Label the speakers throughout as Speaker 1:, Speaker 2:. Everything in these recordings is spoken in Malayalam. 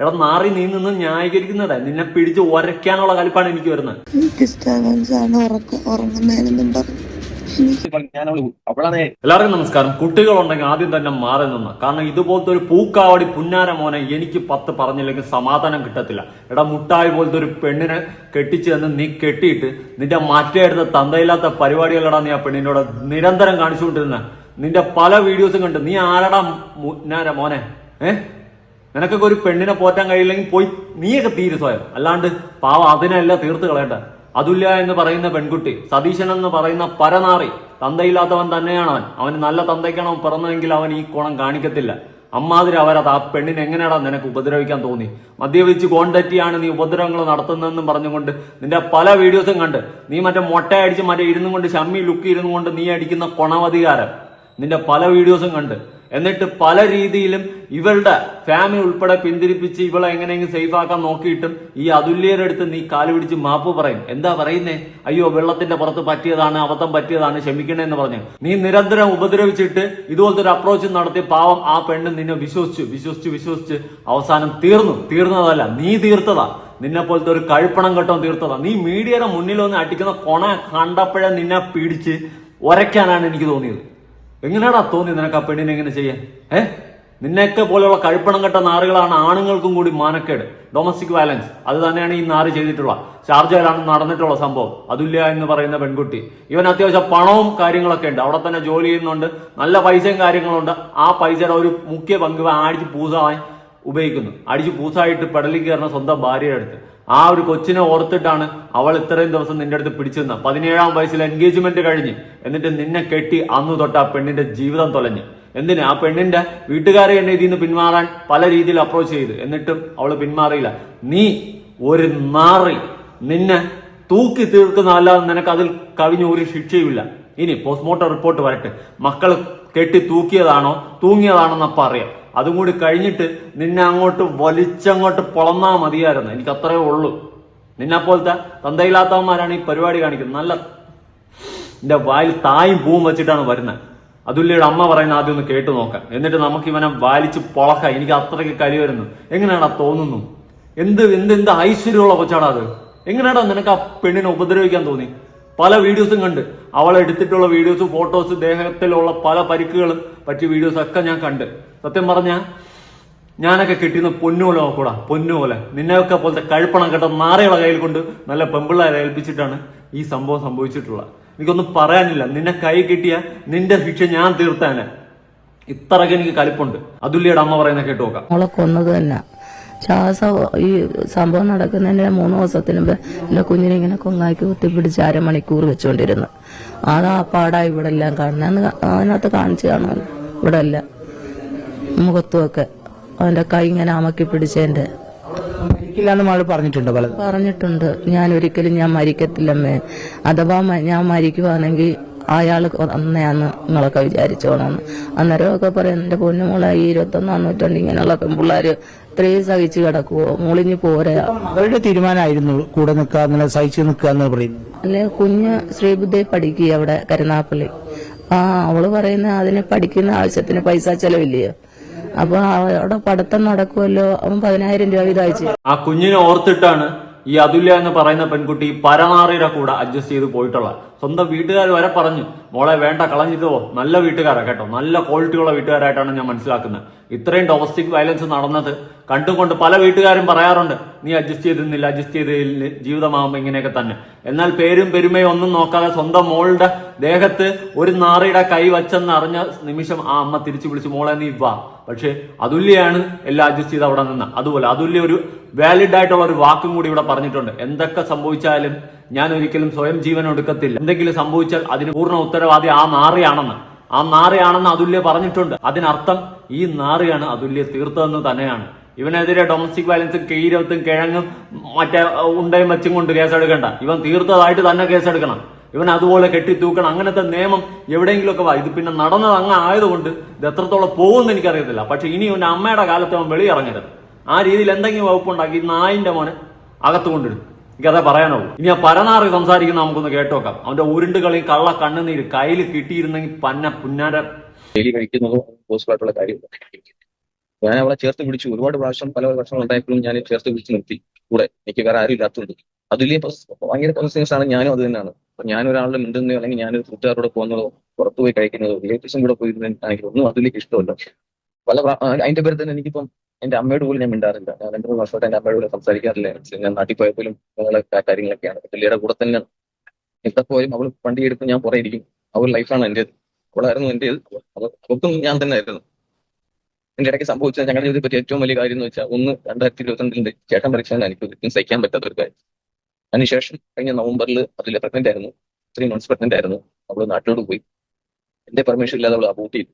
Speaker 1: എടാ നാറി നീ നിന്ന് ന്യായീകരിക്കുന്നതാ. നിന്നെ പിടിച്ച് ഉരയ്ക്കാനുള്ള കലിപ്പാണ് എനിക്ക് വരുന്നത്. എല്ലാവർക്കും നമസ്കാരം. കുട്ടികളുണ്ടെങ്കിൽ ആദ്യം തന്നെ മാറി നിന്ന്. കാരണം ഇതുപോലത്തെ ഒരു പൂക്കാവടി പുന്നാര മോനെ എനിക്ക് പത്ത് പറഞ്ഞില്ലെങ്കിൽ സമാധാനം കിട്ടത്തില്ല. എടാ മുട്ടായി പോലത്തെ ഒരു പെണ്ണിനെ കെട്ടിച്ചു തന്ന് നീ കെട്ടിയിട്ട് നിന്റെ മറ്റേ അടുത്ത തന്തയില്ലാത്ത പരിപാടികളടാ നീ ആ പെണ്ണിനോട് നിരന്തരം കാണിച്ചുകൊണ്ടിരുന്ന. നിന്റെ പല വീഡിയോസും കണ്ട് നീ ആരടാ മുന്നാര മോനെ? ഏ? നിനക്കൊക്കെ ഒരു പെണ്ണിനെ പോറ്റാൻ കഴിയില്ലെങ്കിൽ പോയി നീയൊക്കെ തീരു സ്വയം. അല്ലാണ്ട് പാവ അതിനല്ല തീർത്ത് കളയണ്ട അതുല്യ എന്ന് പറയുന്ന പെൺകുട്ടി സതീശൻ എന്ന് പറയുന്ന പരനാറി തന്തയില്ലാത്തവൻ തന്നെയാണ് അവൻ. അവന് നല്ല തന്തയ്ക്കാണ് അവൻ പിറന്നതെങ്കിൽ അവൻ ഈ കോണം കാണിക്കത്തില്ല. അമ്മാതിരി അവരത് ആ പെണ്ണിനെ എങ്ങനെയാണ് നിനക്ക് ഉപദ്രവിക്കാൻ തോന്നി? മദ്യപിച്ച് കോണ്ടറ്റിയാണ് നീ ഉപദ്രവങ്ങൾ നടത്തുന്നതെന്നും പറഞ്ഞുകൊണ്ട് നിന്റെ പല വീഡിയോസും കണ്ട്. നീ മറ്റേ മൊട്ട അടിച്ച് മറ്റേ ഇരുന്നും കൊണ്ട് ഷമ്മി ലുക്ക് ഇരുന്നുകൊണ്ട് നീ അടിക്കുന്ന കൊണവധികാരം. നിന്റെ പല വീഡിയോസും കണ്ട്. എന്നിട്ട് പല രീതിയിലും ഇവളുടെ ഫാമിലി ഉൾപ്പെടെ പിന്തിരിപ്പിച്ച് ഇവളെ എങ്ങനെയെങ്കിലും സേഫ് ആക്കാൻ നോക്കിയിട്ടും ഈ അതുല്യരുടെ അടുത്ത് നീ കാൽ പിടിച്ച് മാപ്പ് പറയും. എന്താ പറയുന്നേ? അയ്യോ വെള്ളത്തിന്റെ പുറത്ത് പറ്റിയതാണ് അബദ്ധം പറ്റിയതാണ് ക്ഷമിക്കണേ എന്ന് പറഞ്ഞു. നീ നിരന്തരം ഉപദ്രവിച്ചിട്ട് ഇതുപോലത്തെ ഒരു അപ്രോച്ച് നടത്തി പാവം ആ പെണ്ണ് നിന്നെ വിശ്വസിച്ചു വിശ്വസിച്ച് വിശ്വസിച്ച് അവസാനം തീർന്നു. തീർന്നതല്ല നീ തീർത്തതാ. നിന്നെ പോലത്തെ ഒരു കഴിപ്പണം കെട്ടോ തീർത്തതാ. നീ മീഡിയയുടെ മുന്നിൽ വന്ന് അടിക്കുന്ന കൊണ കണ്ടപ്പോഴേ നിന്നെ പിടിച്ച് ഒരയ്ക്കാനാണ് എനിക്ക് തോന്നിയത്. എങ്ങനെയാടാ തോന്നി നിനക്ക് ആ പെണ്ണിനെ എങ്ങനെ ചെയ്യാൻ? ഏ? നിന്നെയൊക്കെ പോലെയുള്ള കഴിപ്പണം കെട്ട നാറുകളാണ് ആണുങ്ങൾക്കും കൂടി മാനക്കേട്. ഡൊമസ്റ്റിക് വയലൻസ് അത് തന്നെയാണ് ഈ നാറ് ചെയ്തിട്ടുള്ള. ഷാർജയിലാണ് നടന്നിട്ടുള്ള സംഭവം. അതുല്യ എന്ന് പറയുന്ന പെൺകുട്ടി. ഇവൻ അത്യാവശ്യം പണവും കാര്യങ്ങളൊക്കെ ഉണ്ട്. അവിടെ തന്നെ ജോലി ചെയ്യുന്നുണ്ട്. നല്ല പൈസയും കാര്യങ്ങളുണ്ട്. ആ പൈസയുടെ ഒരു മുഖ്യ പങ്ക് അടിച്ച് പൂസമായി ഉപയോഗിക്കുന്നു. അടിച്ച് പൂസായിട്ട് പെടലിൽ കയറുന്ന സ്വന്തം ഭാര്യയുടെ അടുത്ത്. ആ ഒരു കൊച്ചിനെ ഓർത്തിട്ടാണ് അവൾ ഇത്രയും ദിവസം നിന്റെ അടുത്ത് പിടിച്ചു നിന്ന പതിനേഴാം വയസ്സിൽ എൻഗേജ്മെന്റ് കഴിഞ്ഞ്. എന്നിട്ട് നിന്നെ കെട്ടി അന്ന് തൊട്ട് ആ പെണ്ണിന്റെ ജീവിതം തൊലഞ്ഞ്. എന്തിന്? ആ പെണ്ണിന്റെ വീട്ടുകാരെ എന്നെ ഇതിൽ നിന്ന് പിന്മാറാൻ പല രീതിയിൽ അപ്രോച്ച് ചെയ്ത്. എന്നിട്ടും അവൾ പിന്മാറിയില്ല. നീ ഒരു നാറി നിന്നെ തൂക്കി തീർക്കുന്ന അല്ലാതെ നിനക്ക് അതിൽ കവിഞ്ഞ ഒരു ശിക്ഷയുമില്ല. ഇനി പോസ്റ്റ്മോർട്ടം റിപ്പോർട്ട് വരട്ടെ. മക്കൾ കെട്ടി തൂക്കിയതാണോ? തൂങ്ങിയതാണോ എന്നപ്പം അറിയാം. അതും കൂടി കഴിഞ്ഞിട്ട് നിന്നെ അങ്ങോട്ട് വലിച്ചങ്ങോട്ട് പൊളന്നാ മതിയായിരുന്നു. എനിക്ക് അത്രേ ഉള്ളൂ. നിന്നെ പോലത്തെ തന്തയില്ലാത്തവന്മാരാണ് ഈ പരിപാടി കാണിക്കുന്നത്. നല്ല എന്റെ വായിൽ തായും പൂവും വെച്ചിട്ടാണ് വരുന്നത്. അതുല്യയുടെ അമ്മ പറയുന്ന ആദ്യം ഒന്ന് കേട്ടു നോക്കാം. എന്നിട്ട് നമുക്ക് ഇവനെ വാലിച്ച് പൊളക്ക. എനിക്ക് അത്രയ്ക്ക് കരി വരുന്നു. എങ്ങനെയാടാ തോന്നുന്നു? എന്ത് എന്ത് എന്ത് ഐശ്വര്യമുള്ള കൊച്ചാടാ അത്. എങ്ങനെയാടാ നിനക്ക് ആ പെണ്ണിനെ ഉപദ്രവിക്കാൻ തോന്നി? പല വീഡിയോസും കണ്ട്. അവൾ എടുത്തിട്ടുള്ള വീഡിയോസ് ഫോട്ടോസ് ദേഹത്തിലുള്ള പല പരിക്കുകളും പറ്റിയ വീഡിയോസ് ഒക്കെ ഞാൻ കണ്ട്. സത്യം പറഞ്ഞ ഞാനൊക്കെ കിട്ടിയുന്ന പൊന്നുപോലെ നോക്കൂടാ പൊന്നുപോലെ നിന്നെയൊക്കെ പോലത്തെ കഴുപ്പണം കേട്ട നാറയുള്ള കയ്യിൽ കൊണ്ട് നല്ല പെമ്പിള്ളേരെ ഏൽപ്പിച്ചിട്ടാണ് ഈ സംഭവം സംഭവിച്ചിട്ടുള്ളത് എനിക്കൊന്നും പറയാനില്ല. നിന്നെ കൈ കിട്ടിയ നിന്റെ ശിക്ഷ ഞാൻ തീർത്താന്. ഇത്രയൊക്കെ എനിക്ക് കലിപ്പുണ്ട്. അതുല്യയുടെ അമ്മ പറയുന്ന കേട്ടു നോക്കാം.
Speaker 2: തന്നെ. ശ്വാസം ഈ സംഭവം നടക്കുന്നതിന് മൂന്ന് ദിവസത്തിന് മുമ്പ് എന്റെ കുഞ്ഞിനെ ഇങ്ങനെ കൊങ്ങാക്കി കുത്തിപ്പിടിച്ച് അരമണിക്കൂർ വെച്ചുകൊണ്ടിരുന്നു അതാ പാടാ ഇവിടെ എല്ലാം കാണുന്നത് അതിനകത്ത് കാണിച്ചു കാണാൻ ഇവിടെ എല്ലാം മുഖത്തുമൊക്കെ. അവന്റെ കൈ ഇങ്ങനെ അമക്കി
Speaker 3: മകൾ പറഞ്ഞിട്ടുണ്ടോ
Speaker 2: പറഞ്ഞിട്ടുണ്ട്. ഞാൻ ഒരിക്കലും ഞാൻ മരിക്കത്തില്ലമ്മേ. അഥവാ ഞാൻ മരിക്കുവാണെങ്കിൽ അയാൾ അന്നയാന്ന് നിങ്ങളൊക്കെ വിചാരിച്ചോണമെന്ന് അന്നേരമൊക്കെ പറയും എന്റെ പൊന്നുമോളെ ഈ ഇരുപത്തൊന്നാം നൂറ്റാണ്ട് ഇങ്ങനെയുള്ള പെൺപിള്ളേര് ഇത്രയും സഹിച്ചു കിടക്കുവോ? മോളിഞ്ഞ് പോരാ.
Speaker 3: അവരുടെ തീരുമാനമായിരുന്നു കൂടെ നിൽക്കുക അങ്ങനെ സഹിച്ചു നിൽക്കുക എന്ന് പറയുന്നു
Speaker 2: അല്ലെ കുഞ്ഞ് ശ്രീബുദ്ധി പഠിക്കുക അവിടെ കരുനാപ്പള്ളി. ആ അവൾ പറയുന്ന അതിന് പഠിക്കുന്ന ആവശ്യത്തിന് പൈസ ചെലവില്ലയോ? അപ്പൊ അവിടെ പഠിത്തം നടക്കുമല്ലോ അവൻ പതിനായിരം രൂപ ഇതയച്ചു
Speaker 1: ആ കുഞ്ഞിനെ ഓർത്തിട്ടാണ് ഈ അതുല്യ എന്ന് പറയുന്ന പെൺകുട്ടി പരനാറിയുടെ കൂടെ അഡ്ജസ്റ്റ് ചെയ്ത് പോയിട്ടുള്ള സ്വന്തം വീട്ടുകാർ വരെ പറഞ്ഞു മോളെ വേണ്ട കളഞ്ഞിട്ട് പോ. നല്ല വീട്ടുകാരാ കേട്ടോ. നല്ല ക്വാളിറ്റിയുള്ള വീട്ടുകാരായിട്ടാണ് ഞാൻ മനസ്സിലാക്കുന്നത്. ഇത്രയും ഡൊമസ്റ്റിക് വയലൻസ് നടന്നത് കണ്ടുകൊണ്ട് പല വീട്ടുകാരും പറയാറുണ്ട് നീ അഡ്ജസ്റ്റ് ചെയ്തിരുന്നില്ല അഡ്ജസ്റ്റ് ചെയ്തില്ല ജീവിതമാകുമ്പോൾ ഇങ്ങനെയൊക്കെ തന്നെ. എന്നാൽ പേരും പെരുമയും ഒന്നും നോക്കാതെ സ്വന്തം മോളുടെ ദേഹത്ത് ഒരു നാറിയുടെ കൈ വച്ചെന്ന് അറിഞ്ഞ നിമിഷം ആ അമ്മ തിരിച്ചു വിളിച്ച് മോളെ നീ വാ. പക്ഷേ അതുല്യാണ് എല്ലാം അഡ്ജസ്റ്റ് ചെയ്ത് അവിടെ നിന്ന്. അതുപോലെ അതുല്യ ഒരു വാലിഡ് ആയിട്ടുള്ള ഒരു വാക്കും കൂടി ഇവിടെ പറഞ്ഞിട്ടുണ്ട്. എന്തൊക്കെ സംഭവിച്ചാലും ഞാൻ ഒരിക്കലും സ്വയം ജീവൻ എടുക്കത്തില്ല എന്തെങ്കിലും സംഭവിച്ചാൽ അതിന് പൂർണ ഉത്തരവാദി ആ നാറിയാണെന്ന്. ആ നാറിയാണെന്ന് അതുല്യ പറഞ്ഞിട്ടുണ്ട്. അതിനർത്ഥം ഈ നാറിയാണ് അതുല്യ തീർത്തതെന്ന് തന്നെയാണ്. ഇവനെതിരെ ഡൊമസ്റ്റിക് വയലൻസും കീരവത്തും കിഴങ്ങും മറ്റേ ഉണ്ടയും വെച്ചും കൊണ്ട് കേസെടുക്കണ്ട. ഇവൻ തീർത്തതായിട്ട് തന്നെ കേസെടുക്കണം. ഇവൻ അതുപോലെ കെട്ടിത്തൂക്കണം. അങ്ങനത്തെ നിയമം എവിടെയെങ്കിലുമൊക്കെ വാ. ഇത് പിന്നെ നടന്നത് അങ്ങ് ആയതുകൊണ്ട് ഇത് എത്രത്തോളം പോകുമെന്ന് എനിക്കറിയത്തില്ല. പക്ഷെ ഇനി ഇവന്റെ അമ്മയുടെ കാലത്ത് അവൻ വെളിയിറങ്ങരുത്. ആ രീതിയിൽ എന്തെങ്കിലും വകുപ്പുണ്ടാക്കി നായിന്റെ മോനെ അകത്ത് എനിക്കതേ പറയാനുള്ളൂ. ഇനി ആ പരനാറി സംസാരിക്കുന്ന നമുക്കൊന്ന് കേട്ടോക്കാം. അവന്റെ ഉരുണ്ട് കളി കള്ള കണ്ണുനീര് കയ്യിൽ കിട്ടിയിരുന്നെങ്കിൽ പന്ന പുന്നാര
Speaker 4: ഡെയിലി കഴിക്കുന്നതും പോസിബിൾ ആയിട്ടുള്ള കാര്യം ഞാൻ അവളെ ചേർത്ത് പിടിച്ചു. ഒരുപാട് പ്രാവശ്യം പല പ്രശ്നങ്ങൾ ഉണ്ടായപ്പോഴും ഞാൻ ചേർത്ത് പിടിച്ച് നിർത്തി. കൂടെ എനിക്ക് വേറെ ആരും ഇല്ലാത്തതുകൊണ്ട്. അതിലേ ഭയങ്കര പോസിറ്റീവ്സ് ആണ് ഞാനും അത് തന്നെയാണ്. ഞാൻ ഒരാളുടെ മിണ്ടുന്നതോ അല്ലെങ്കിൽ ഞാനൊരു കൂട്ടുകാരോട് പോകുന്നതോ പുറത്തു പോയി കഴിക്കുന്നതോ റിലേറ്റീവ്സും കൂടെ പോയിരുന്നെങ്കിൽ ഒന്നും അതിലേക്ക് ഇഷ്ടമല്ല. പല അതിന്റെ പേര് തന്നെ എനിക്കിപ്പം എന്റെ അമ്മയോട് പോലും ഞാൻ മിണ്ടാറില്ല. ഞാൻ രണ്ടു മൂന്ന് വർഷമായിട്ട് എന്റെ അമ്മയോട് കൂടെ സംസാരിക്കാറില്ല ഞാൻ നാട്ടിൽ പോയപ്പോലും ഞങ്ങളെ കാര്യങ്ങളൊക്കെയാണ്. പുള്ളിയുടെ കൂടെ തന്നെ എത്തപ്പോലും അവൾ വണ്ടി എടുത്ത് ഞാൻ പുറകെ ഇരിക്കും. അവൾ ലൈഫാണ് എന്റെ അവളായിരുന്നു എന്റെ അവൾക്കും ഞാൻ തന്നെ ആയിരുന്നു എന്റെ ഇടയ്ക്ക് സംഭവിച്ച ഞങ്ങളുടെ ജീവിതത്തിൽ പറ്റിയ ഏറ്റവും വലിയ കാര്യം എന്ന് വെച്ചാൽ ഒന്ന് രണ്ടായിരത്തി ഇരുപത്തിരണ്ടിന്റെ ചേട്ടൻ പരീക്ഷ എനിക്ക് ഒരിക്കലും സഹിക്കാൻ പറ്റാത്ത ഒരു കാര്യം. അതിനുശേഷം കഴിഞ്ഞ നവംബറിൽ അതിൽ പ്രഗ്നന്റ് ആയിരുന്നു. ത്രീ മന്ത്സ് പ്രഗ്നന്റ് ആയിരുന്നു. അവൾ നാട്ടിലോട്ട് പോയി. എന്റെ പെർമിഷൻ ഇല്ലാതെ അവൾ അബോട്ട് ചെയ്തു.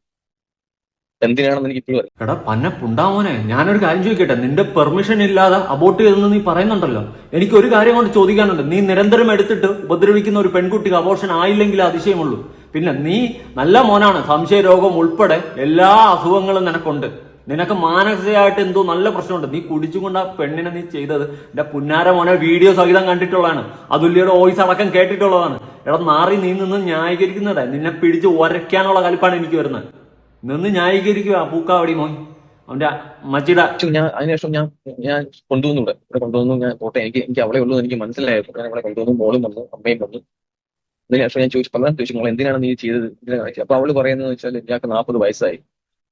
Speaker 4: എന്തിനാണെന്ന് എനിക്ക് ഇപ്പോഴും
Speaker 1: എടാ പന്ന പുണ്ടാമോനെ ഞാനൊരു കാര്യം ചോദിക്കട്ടെ? നിന്റെ പെർമിഷൻ ഇല്ലാതെ അബോട്ട് ചെയ്തെന്ന് നീ പറയുന്നുണ്ടല്ലോ. എനിക്ക് ഒരു കാര്യം കൊണ്ട് ചോദിക്കാനുണ്ട്. നീ നിരന്തരം എടുത്തിട്ട് ഉപദ്രവിക്കുന്ന ഒരു പെൺകുട്ടിക്ക് അബോർഷൻ ആയില്ലെങ്കിൽ അതിശയമുള്ളൂ. പിന്നെ നീ നല്ല മോനാണ്. സംശയരോഗം ഉൾപ്പെടെ എല്ലാ അസുഖങ്ങളും നിനക്കുണ്ട്. നിനക്ക് മാനസികമായിട്ട് എന്തോ നല്ല പ്രശ്നമുണ്ട്. നീ കുടിച്ചുകൊണ്ട് ആ പെണ്ണിനെ നീ ചെയ്തത് എന്റെ പുന്നാര മോനെ വീഡിയോ സഹിതം കണ്ടിട്ടുള്ളതാണ്. അതുല്യയുടെ വോയിസ് അടക്കം കേട്ടിട്ടുള്ളതാണ്. എടാ നാറി നീ നിന്ന് ന്യായീകരിക്കുന്നതേ. നിന്നെ പിടിച്ച് ഉരയ്ക്കാനുള്ള കലിപ്പാണ് എനിക്ക് വരുന്നത്. നിന്ന് ന്യായീകരിക്കുക. പൂക്കാവടി മോൻ. അവന്റെ
Speaker 4: മച്ചിട. ഞാൻ അതിനുശേഷം ഞാൻ ഞാൻ കൊണ്ടുവന്നു ഇവിടെ. ഇവിടെ കൊണ്ടുവന്നു ഞാൻ പോട്ടെ. എനിക്ക് എനിക്ക് അവളെ ഉള്ളൂ എനിക്ക് മനസ്സിലായിരുന്നു ഞാൻ അവളെ കൊണ്ടുവന്നു മോളും വന്നു അമ്മയും വന്നു. അതിനുശേഷം ഞാൻ ചോദിച്ചു പലരും ചോദിച്ചു മോൾ എന്തിനാണ് നീ ചെയ്തത്? ഇതിനെ കാണിച്ചത് അപ്പൊ അവൾ പറയുന്നത് വെച്ചാൽ ഇയാൾക്ക് നാൽപ്പത് വയസ്സായി.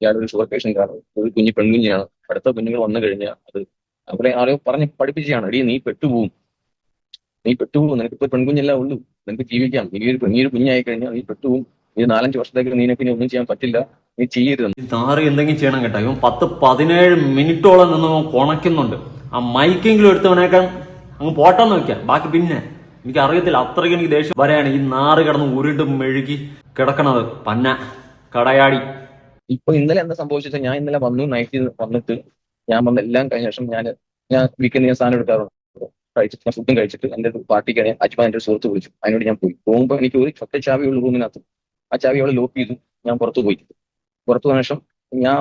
Speaker 4: ഇയാളൊരു ഷുഗർ പേഷ്യൻ ആണ്. ഒരു കുഞ്ഞു പെൺകുഞ്ഞാണ്. അടുത്ത കുഞ്ഞുങ്ങൾ വന്നു കഴിഞ്ഞാൽ അത് അവരെ ആരോ പറഞ്ഞ് പഠിപ്പിച്ചാണ് എടീ നീ പെട്ടുപോകും. നീ പെട്ടുപോകും. നിനക്ക് ഇപ്പൊ പെൺകുഞ്ഞെല്ലാം ഉള്ളൂ. നിനക്ക് ജീവിക്കാം. നീ ഒരു നീ ഒരു കുഞ്ഞായി കഴിഞ്ഞാൽ നീ പെട്ടുപോകും. നീ നാലഞ്ച് വർഷത്തേക്ക് നിനക്ക് ഇനി ഒന്നും ചെയ്യാൻ പറ്റില്ല. നീ ചെയ്യരുത്
Speaker 1: താറി എന്തെങ്കിലും ചെയ്യണം കേട്ടോ. ഇവൻ പത്ത് പതിനേഴ് മിനിറ്റോളം നിന്ന് കൊണക്കുന്നുണ്ട് കുണയ്ക്കുന്നുണ്ട്. ആ മൈക്കെങ്കിലും എടുത്തവനേക്കാൻ അങ്ങ് പോട്ടെന്ന് വെക്കാം. ബാക്കി പിന്നെ എനിക്ക് അറിയത്തില്ല അത്രയ്ക്ക് എനിക്ക് ദേഷ്യം. വരെയാണ് ഈ നാറ് കിടന്ന് ഉരുണ്ട് മെഴുകി കിടക്കണത്. പന്ന കടയാടി.
Speaker 4: ഇപ്പൊ ഇന്നലെ എന്താ സംഭവിച്ചത് ഞാൻ ഇന്നലെ വന്നു നൈറ്റിൽ വന്നിട്ട് ഞാൻ വന്ന എല്ലാം കഴിഞ്ഞ ശേഷം ഞാൻ ഞാൻ വീക്കെൻഡ് ഞാൻ സാധനം എടുക്കാറുണ്ട്. കഴിച്ചിട്ട് ഞാൻ ഫുഡും കഴിച്ചിട്ട് എന്റെ പാർട്ടിക്ക് അജ്മാൻ എന്റെ സുഹൃത്ത് വിളിച്ചു. അതിനോട് ഞാൻ പോയി. പോകുമ്പോൾ എനിക്ക് ഒരു ചൊട്ട ചാവിയുള്ള റൂമിനകത്ത് ആ ചാവി അവളെ ലോക്ക് ചെയ്തു. ഞാൻ പുറത്തു പോയി. പുറത്തു പോയ ശേഷം ഞാൻ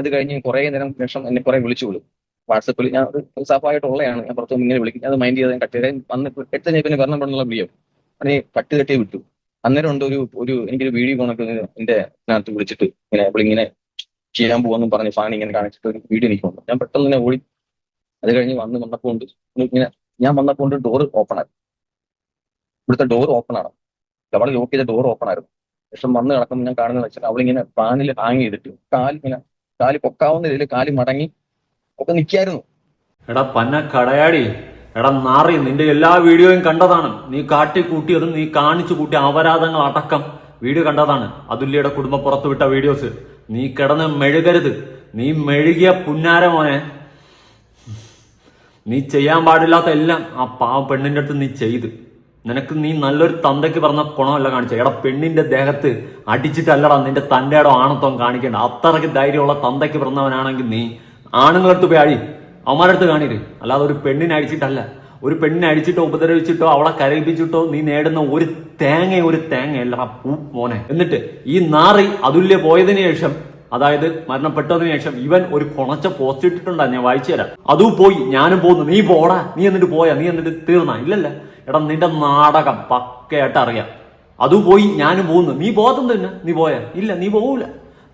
Speaker 4: അത് കഴിഞ്ഞ് കുറെ നേരം ശേഷം എന്നെ കുറെ വിളിച്ചു വിളു. വാട്സപ്പിൽ ഞാൻ ഒരു സാഫായിട്ടുള്ളതാണ് ഞാൻ പുറത്തു ഇങ്ങനെ വിളിക്കും. അത് മൈൻഡ് ചെയ്ത് കട്ട് ചെയ്ത് വന്ന് എടുത്ത പിന്നെ വരണം പെടുന്നുള്ള വിളിയോ അതിനെ കട്ട് കെട്ടി വിട്ടു. അന്നേരം ഉണ്ട് ഒരു ഒരു എനിക്കൊരു വീഡിയോ കണക്ക് എന്റെ ഇതിനകത്ത് വിളിച്ചിട്ട് ഇങ്ങനെ ഇങ്ങനെ ചെയ്യാൻ പോവാന്നും പറഞ്ഞ് ഫാൻ ഇങ്ങനെ കാണിച്ചിട്ട് ഒരു വീഡിയോ എനിക്ക് വന്നു. ഞാൻ പെട്ടെന്ന് തന്നെ ഓടി. അത് കഴിഞ്ഞ് വന്ന് വന്നപ്പോൾ ഉണ്ട്. ഇങ്ങനെ ഞാൻ വന്നപ്പോൾ ഡോർ ഓപ്പൺ ആയിരുന്നു ഇവിടുത്തെ ഡോർ ഓപ്പൺ ആണ്. അവിടെ ലോക്ക് ചെയ്ത ഡോർ ഓപ്പൺ ആയിരുന്നു. പക്ഷെ വന്ന് കിടക്കുമ്പോൾ ഞാൻ കാണുന്നത് വെച്ചാൽ അവളിങ്ങനെ ഫാനിൽ ഹാങ് ചെയ്തിട്ട് കാൽ ഇങ്ങനെ കാൽ പൊക്കാവുന്ന രീതിയിൽ കാൽ മടങ്ങി ഒക്കെ നിൽക്കായിരുന്നു.
Speaker 1: എടാ പന്ന കടയാടി. എടാ നാറി നിന്റെ എല്ലാ വീഡിയോയും കണ്ടതാണ്. നീ കാട്ടി കൂട്ടിയതും നീ കാണിച്ചു കൂട്ടിയ അപരാധങ്ങൾ അടക്കം വീഡിയോ കണ്ടതാണ്. അതുല്യയുടെ കുടുംബം പുറത്തുവിട്ട വീഡിയോസ്. നീ കിടന്ന് മെഴുകരുത്. നീ മെഴുകിയ പുന്നാര മോനെ. നീ ചെയ്യാൻ പാടില്ലാത്ത എല്ലാം ആ പാവ പെണ്ണിന്റെ അടുത്ത് നീ ചെയ്ത്. നിനക്ക് നീ നല്ലൊരു തന്തയ്ക്ക് പറഞ്ഞ കുണമല്ല കാണിച്ച എടാ പെണ്ണിന്റെ ദേഹത്ത് അടിച്ചിട്ടല്ലടാ നിന്റെ തന്റെടോ ആണത്വം കാണിക്കേണ്ട അത്രയ്ക്ക് ധൈര്യമുള്ള തന്തയ്ക്ക് പറഞ്ഞവനാണെങ്കിൽ നീ ആണുങ്ങളടുത്ത് പോയി അഴി അവന്മാരടുത്ത് കാണിര്. അല്ലാതെ ഒരു പെണ്ണിനെ അടിച്ചിട്ടല്ല. ഒരു പെണ്ണിനെ അടിച്ചിട്ടോ ഉപദ്രവിച്ചിട്ടോ അവളെ കരയിപ്പിച്ചിട്ടോ നീ നേടുന്ന ഒരു തേങ്ങ ഒരു തേങ്ങ അല്ലടാ പൂ മോനെ. എന്നിട്ട് ഈ നാറി അതുല്യ പോയതിനു ശേഷം അതായത് മരണപ്പെട്ടതിന് ശേഷം ഇവൻ ഒരു കുണച്ച പോസ്റ്റ് ഇട്ടിട്ടുണ്ടാ. ഞാൻ വായിച്ചു തരാം. അതും പോയി. ഞാനും പോകുന്നു നീ പോടാ. നീ എന്നിട്ട് പോയാ. നീ എന്നിട്ട് തീർന്ന. ഇല്ലല്ല. എടാ നിന്റെ നാടകം പക്കയായിട്ട് അറിയാം. അതും പോയി ഞാനും പോകുന്നു നീ പോകത്തും തന്നെ നീ പോയാ? ഇല്ല നീ പോകൂല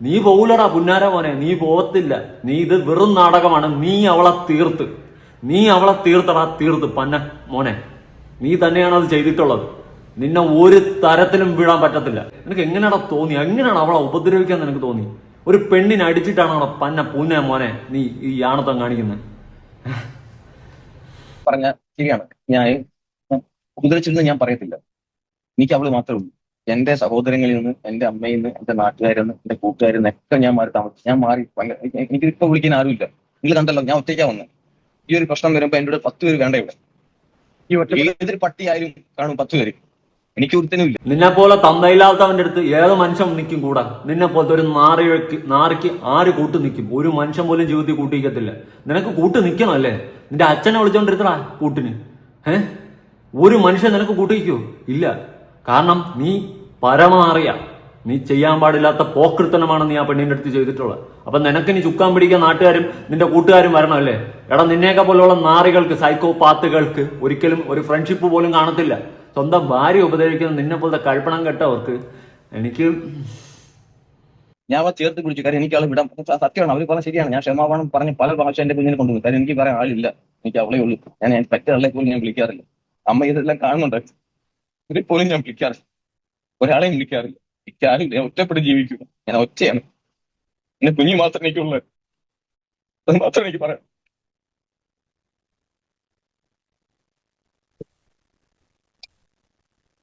Speaker 1: നീ പോകൂലടാ പുന്നാര മോനെ. നീ പോകത്തില്ല നീ ഇത് വെറും നാടകമാണ്. നീ അവളെ തീർത്ത്. നീ അവളെ തീർത്തടാ തീർത്ത്. പന്ന മോനെ നീ തന്നെയാണ് അത് ചെയ്തിട്ടുള്ളത്. നിന്നെ ഒരു തരത്തിലും വീഴാൻ പറ്റത്തില്ല. നിനക്ക് എങ്ങനെയാണ് തോന്നി? എങ്ങനെയാണ് അവളെ ഉപദ്രവിക്കാൻ നിനക്ക് തോന്നി? ഒരു പെണ്ണിനെ അടിച്ചിട്ടാണ് പന്ന പൂന്ന മോനെ നീ ഈ ആണത്തം കാണിക്കുന്നത്
Speaker 4: പറഞ്ഞ ശരിയാണ്. ഞാൻ ഉപദ്രവിച്ചിരുന്ന് ഞാൻ പറയത്തില്ല. എനിക്ക് അവൾ മാത്രമേ ഉള്ളൂ. എന്റെ സഹോദരങ്ങളിൽ നിന്ന് എന്റെ അമ്മയിൽ നിന്ന് എന്റെ നാട്ടുകാരിൽ നിന്ന് എന്റെ കൂട്ടുകാരിൽ നിന്ന് ഒക്കെ ഞാൻ മാറി താമസിച്ചു ഞാൻ മാറി എനിക്ക് ഇപ്പൊ വിളിക്കാൻ ആരുമില്ല. നിങ്ങൾ കണ്ടല്ലോ ഞാൻ ഒറ്റയ്ക്കാ വന്നത്. ഈ ഒരു പ്രശ്നം വരുമ്പോ എന്റെ കൂടെ പത്ത് പേര് വേണ്ട ഇവിടെ? ഈ ഒറ്റ ഏതൊരു പട്ടിയായാലും കാണും പത്ത് പേര്. എനിക്ക് ഒരുത്തനുമില്ല
Speaker 1: നിന്നെ പോലെ തന്തയില്ലാത്തവന്റെ അടുത്ത് ഏത് മനുഷ്യൻ നിൽക്കും കൂടെ? നിന്നെ പോലത്തെ ഒരു നാറിക്ക് നാറിക്ക് ആര് കൂട്ട് നിൽക്കും? ഒരു മനുഷ്യൻ പോലും ജീവിതത്തിൽ കൂട്ടിക്കത്തില്ല നിനക്ക് കൂട്ട് നിൽക്കണം അല്ലേ? നിന്റെ അച്ഛനെ വിളിച്ചോണ്ടിരുത്തടാ കൂട്ടിന്. ഏ? ഒരു മനുഷ്യൻ നിനക്ക് കൂട്ടിക്കോ? ഇല്ല. കാരണം നീ പരമാറിയ. നീ ചെയ്യാൻ പാടില്ലാത്ത പോക്കൃത്തനമാണ് നീ ആ പെണ്ണിന്റെ അടുത്ത് ചെയ്തിട്ടുള്ളത്. അപ്പൊ നിനക്ക് നീ ചുക്കാൻ പിടിക്കാൻ നാട്ടുകാരും നിന്റെ കൂട്ടുകാരും വരണം അല്ലേ? എടാ നിന്നെയൊക്കെ പോലുള്ള നാറികൾക്ക് സൈക്കോ പാത്തുകൾക്ക് ഒരിക്കലും ഒരു ഫ്രണ്ട്ഷിപ്പ് പോലും കാണത്തില്ല. സ്വന്തം ഭാര്യ ഉപദ്രവിക്കുന്ന നിന്നെ പോലത്തെ കഴിപ്പണം കെട്ടവർക്ക് എനിക്ക്
Speaker 4: ഞാൻ അവ ചേർത്ത് പിടിച്ചു. കാര്യം എനിക്ക് അവളെ വിടാം സത്യമാണ്. അവർ പറഞ്ഞ ശരിയാണ്. ഞാൻ ക്ഷമാപണം പറഞ്ഞ് പല പ്രാവശ്യം എന്റെ കുഞ്ഞിനെ കൊണ്ടുപോകും കാര്യം എനിക്ക് പറയാൻ ആളില്ല. എനിക്ക് അവളെ ഉള്ളൂ. ഞാൻ ഞാൻ പറ്റ ആളെ പോലും ഞാൻ വിളിക്കാറില്ല. അമ്മ ഇതെല്ലാം കാണുന്നുണ്ട്. ഇതിൽ പോലും ഞാൻ വിളിക്കാറില്ല. ഒരാളെയും വിളിക്കാറില്ല. വിളിക്കാറില്ല. ഞാൻ ഒറ്റപ്പെട്ട് ജീവിക്കുക ഞാൻ ഒറ്റയാണ്. എന്റെ കുഞ്ഞു മാത്രം എനിക്കുള്ളത് അത് മാത്രം എനിക്ക് പറയാം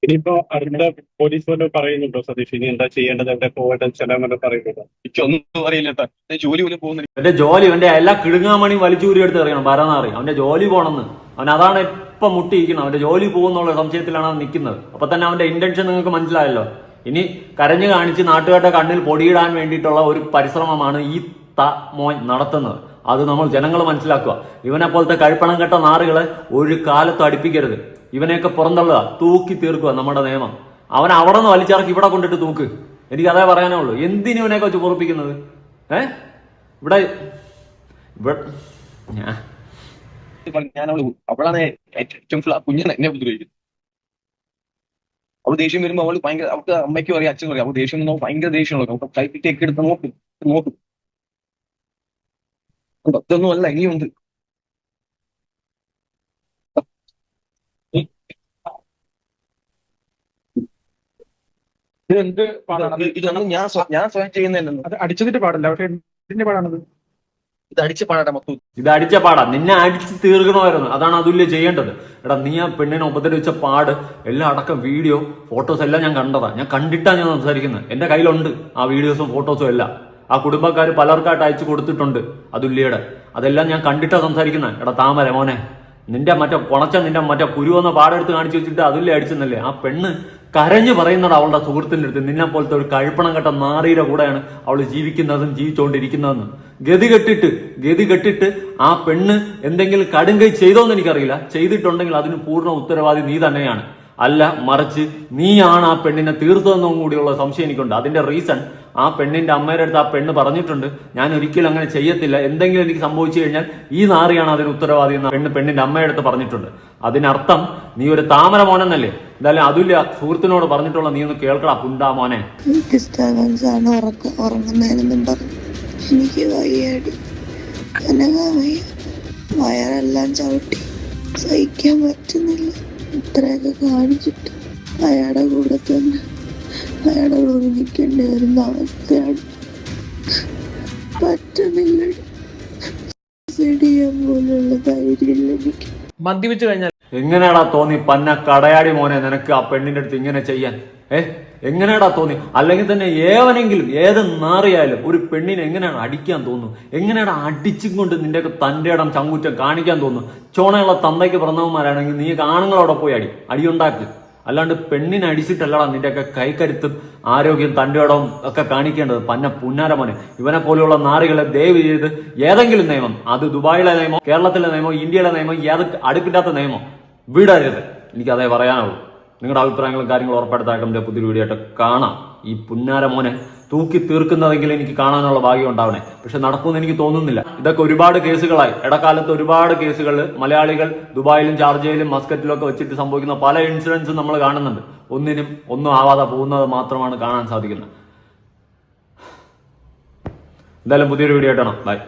Speaker 5: ഇനിയിപ്പോ അടുത്ത പോലീസ് വല്ലതും പറയുന്നുണ്ടോ സതീഷ്? ഇനി എന്താ ചെയ്യേണ്ടത്? എവിടെ പോകേണ്ടത്? ചെല്ലാമെന്ന് പറയുന്നുണ്ടോ?
Speaker 4: എനിക്കൊന്നും അറിയില്ല ജോലി പോലും പോകുന്നില്ല.
Speaker 1: എന്റെ ജോലി എന്റെ എല്ലാ കിടുങ്ങാമണി വലിച്ചൂരി എടുത്ത് അറിയണം അറിയാം അവന്റെ ജോലി പോണെന്ന്. അവൻ അതാണ് ഇപ്പൊ മുട്ടിയിരിക്കണം അവന്റെ ജോലി പോകുന്നുള്ള സംശയത്തിലാണ് അവൻ നിൽക്കുന്നത്. അപ്പൊ തന്നെ അവന്റെ ഇന്റൻഷൻ നിങ്ങൾക്ക് മനസ്സിലായല്ലോ. ഇനി കരഞ്ഞു കാണിച്ച് നാട്ടുകാരുടെ കണ്ണിൽ പൊടിയിടാൻ വേണ്ടിയിട്ടുള്ള ഒരു പരിശ്രമമാണ് ഈ ത മോൻ നടത്തുന്നത്. അത് നമ്മൾ ജനങ്ങൾ മനസ്സിലാക്കുക. ഇവനെ പോലത്തെ കഴിപ്പണം കെട്ട നാറുകളെ ഒരു കാലത്ത് അടുപ്പിക്കരുത്. ഇവനെയൊക്കെ പുറന്തള്ളുക തൂക്കി തീർക്കുക നമ്മുടെ നിയമം. അവൻ അവിടെ നിന്ന് വലിച്ചിറക്കി ഇവിടെ കൊണ്ടിട്ട് തൂക്ക്. എനിക്ക് അതേ പറയാനേ ഉള്ളൂ. എന്തിനു ഇവനെയൊക്കെ വെച്ച് പൊറപ്പിക്കുന്നത്? ഏ? ഇവിടെ ഇവിടെ ഞാൻ
Speaker 4: ഞാൻ അവൾ അവളാണ് ഏറ്റവും ആ എന്നെ ഉപദ്രവിക്കുന്നത്. അവൾ ദേഷ്യം വരുമ്പോ അവൾ ഭയങ്കര അവൾക്ക് അമ്മയ്ക്കും അറിയാം അച്ഛനും അറിയാം. അവൾ ദേഷ്യം വന്നോ ഭയങ്കര ദേഷ്യമുള്ള അവൾക്ക് കൈപ്പിറ്റൊക്കെ എടുത്ത് നോക്കും നോക്കും. ഭക്തൊന്നും അല്ല ഇനിയുണ്ട്.
Speaker 5: ഇതെന്ത് പാടാണ്
Speaker 4: ഇത് ഇതൊന്നും ഞാൻ ഞാൻ സ്വയം ചെയ്യുന്നതല്ലോ
Speaker 5: അത് അടിച്ചതിന്റെ പാടല്ല? പക്ഷെ പാടാണത്?
Speaker 4: ഇത് അടിച്ച പാടാ മൊത്തം
Speaker 1: ഇത് അടിച്ച പാടാ. നിന്നെ അടിച്ച് തീർക്കണമായിരുന്നു. അതാണ് അതുല്യ ചെയ്യേണ്ടത്. എടാ നീ ആ പെണ്ണിനെ ഉപദ്രവിച്ച പാട് എല്ലാം അടക്കം വീഡിയോ ഫോട്ടോസ് എല്ലാം ഞാൻ കണ്ടതാ. ഞാൻ കണ്ടിട്ടാ ഞാൻ സംസാരിക്കുന്നത്. എന്റെ കയ്യിലുണ്ട് ആ വീഡിയോസും ഫോട്ടോസും എല്ലാം. ആ കുടുംബക്കാർ പലർക്കായിട്ട് അയച്ചു കൊടുത്തിട്ടുണ്ട് അതുല്യയുടെ. അതെല്ലാം ഞാൻ കണ്ടിട്ടാ സംസാരിക്കുന്നത്. എടാ താമര മോനെ. നിന്റെ മറ്റേ പൊണച്ച നിന്റെ മറ്റേ കുരുവെന്ന പാടെടുത്ത് കാണിച്ചു വെച്ചിട്ട് അതുല്യ അടിച്ചെന്നല്ലേ? ആ പെണ്ണ് കരഞ്ഞു പറയുന്നത് അവളുടെ സുഹൃത്തിന്റെ അടുത്ത്. നിന്നെ പോലത്തെ ഒരു കഴുപ്പണം കെട്ട നാറിയുടെ കൂടെയാണ് അവൾ ജീവിക്കുന്നതും ജീവിച്ചുകൊണ്ടിരിക്കുന്നതെന്ന്. ഗതി കെട്ടിട്ട് ഗതി കെട്ടിട്ട് ആ പെണ്ണ് എന്തെങ്കിലും കടുങ്കൈ ചെയ്തോന്ന് എനിക്കറിയില്ല. ചെയ്തിട്ടുണ്ടെങ്കിൽ അതിന് പൂർണ ഉത്തരവാദി നീ തന്നെയാണ്. അല്ല മറിച്ച് നീയാണ് ആ പെണ്ണിനെ തീർത്തതെന്നും കൂടിയുള്ള സംശയം എനിക്കുണ്ട്. അതിന്റെ റീസൺ ആ പെണ്ണിന്റെ അമ്മയുടെ അടുത്ത് ആ പെണ്ണ് പറഞ്ഞിട്ടുണ്ട് ഞാൻ ഒരിക്കലും അങ്ങനെ ചെയ്യത്തില്ല. എന്തെങ്കിലും എനിക്ക് സംഭവിച്ചു കഴിഞ്ഞാൽ ഈ നാറിയാണ് അതിന് ഉത്തരവാദി എന്ന് പെണ്ണ് പെണ്ണിന്റെ അമ്മയുടെ അടുത്ത് പറഞ്ഞിട്ടുണ്ട്. അതിനർത്ഥം നീ ഒരു താമര മോനെന്നല്ലേ എന്തായാലും അതുല്യ സുഹൃത്തിനോട് പറഞ്ഞിട്ടുള്ള നീ ഒന്ന് കേൾക്കടാ പുണ്ടാ മോനെ.
Speaker 6: ഡിസ്റ്റർബൻസ് ആണ് ഉറക്ക ഉറങ്ങുന്നതിനെന്നും പറഞ്ഞു. എനിക്ക് വയ്യാടി. അനങ്ങാൻ വയ്യ. വയറെല്ലാം ചവിട്ടി. സഹിക്കാൻ പറ്റുന്നില്ല. ഇത്രയൊക്കെ കാണിച്ചിട്ട് അയാളുടെ കൂടെ തന്നെ അയാളുടെ കൂടെ നിൽക്കേണ്ടി വരുന്ന അവസ്ഥയാണ്. പറ്റുന്നില്ല പോലുള്ള ധൈര്യമില്ല എനിക്ക്.
Speaker 4: മദ്യപിച്ചു കഴിഞ്ഞാൽ
Speaker 1: എങ്ങനെയാടാ തോന്നി പന്ന കടയാടി മോനെ നിനക്ക് ആ പെണ്ണിന്റെ അടുത്ത് ഇങ്ങനെ ചെയ്യാൻ? ഏ? എങ്ങനെയാടാ തോന്നി? അല്ലെങ്കിൽ തന്നെ ഏവനെങ്കിലും ഏത് നാറിയാലും ഒരു പെണ്ണിനെ എങ്ങനെയാണ് അടിക്കാൻ തോന്നുന്നു? എങ്ങനെയാണ് അടിച്ചും കൊണ്ട് നിന്റെ തന്റെ ഇടം ചങ്കുറ്റം കാണിക്കാൻ തോന്നുന്നു? ചോണയുള്ള തന്തയ്ക്ക് പിറന്നവന്മാരാണെങ്കിൽ നീ ആണുങ്ങളോടെ പോയി അടി. അടിയുണ്ടാക്കി. അല്ലാണ്ട് പെണ്ണിനെ അടിച്ചിട്ടല്ലടാ നിന്റെ നിന്റെയൊക്കെ കൈക്കരുത്തും ആരോഗ്യം തന്റെ ഇടവും ഒക്കെ കാണിക്കേണ്ടത്. പന്ന പുന്നാരമോനെ ഇവനെ പോലെയുള്ള നാറികളെ ദയവ് ചെയ്ത് ഏതെങ്കിലും നിയമം അത് ദുബായിലെ നിയമം കേരളത്തിലെ നിയമം ഇന്ത്യയിലെ നിയമം ഏത് അടുപ്പില്ലാത്ത നിയമം വിടരുത്. എനിക്കതേ പറയാനുള്ളൂ. നിങ്ങളുടെ അഭിപ്രായങ്ങളും കാര്യങ്ങളും ഉറപ്പെടുത്താക്കളുടെ പുതിയ വീഡിയോ കാണാം. ഈ പുന്നാര മോനെ തൂക്കി തീർക്കുന്നതെങ്കിൽ എനിക്ക് കാണാനുള്ള ഭാഗ്യം ഉണ്ടാവണേ. പക്ഷെ നടക്കുമെന്ന് എനിക്ക് തോന്നുന്നില്ല. ഇതൊക്കെ ഒരുപാട് കേസുകളായി. ഇടക്കാലത്ത് ഒരുപാട് കേസുകൾ മലയാളികൾ ദുബായിലും ഷാർജയിലും മസ്കറ്റിലും ഒക്കെ വെച്ചിട്ട് സംഭവിക്കുന്ന പല ഇൻസിഡൻസും നമ്മൾ കാണുന്നുണ്ട്. ഒന്നിനും ഒന്നും ആവാതെ പോകുന്നത് മാത്രമാണ് കാണാൻ സാധിക്കുന്നത്. എന്തായാലും പുതിയൊരു വീഡിയോ ആയിട്ടാണ് ബൈ